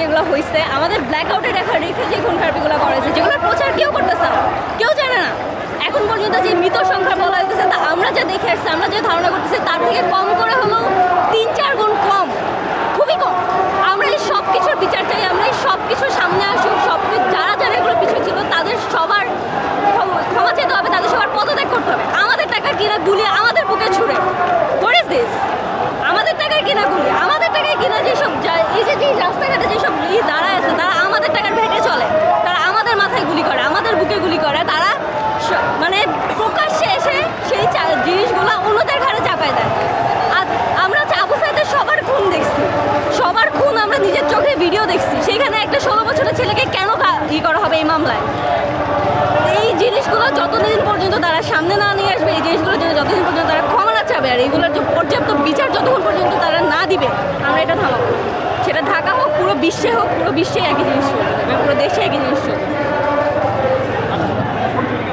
যেগুলো হয়েছে আমাদের ব্ল্যাক আউটে দেখা রেখে যে খুন খারাপিগুলো করা হয়েছে প্রচার কেউ করতেছে না, কেউ জানে না। এখন পর্যন্ত যে মৃত সংখ্যা বলা হইতেছে, তা আমরা যা দেখে আসছি, আমরা যে ধারণা করতেছি, তার থেকে কম করে হলেও তিন আমরা নিজের চোখে ভিডিও দেখছি। সেইখানে একটা ষোলো বছরের ছেলেকে কেন ই করা হবে এই মামলায়? এই জিনিসগুলো যতদিন পর্যন্ত তারা সামনে না নিয়ে আসবে, এই জিনিসগুলোর জন্য যতদিন পর্যন্ত তারা ক্ষমা না চাবে, আর এইগুলোর যে পর্যাপ্ত বিচার যতক্ষণ পর্যন্ত তারা না দিবে, আমরা এটা থামাবো। সেটা ঢাকা হোক, পুরো বিশ্বে হোক, পুরো বিশ্বে একই জিনিস চলবে।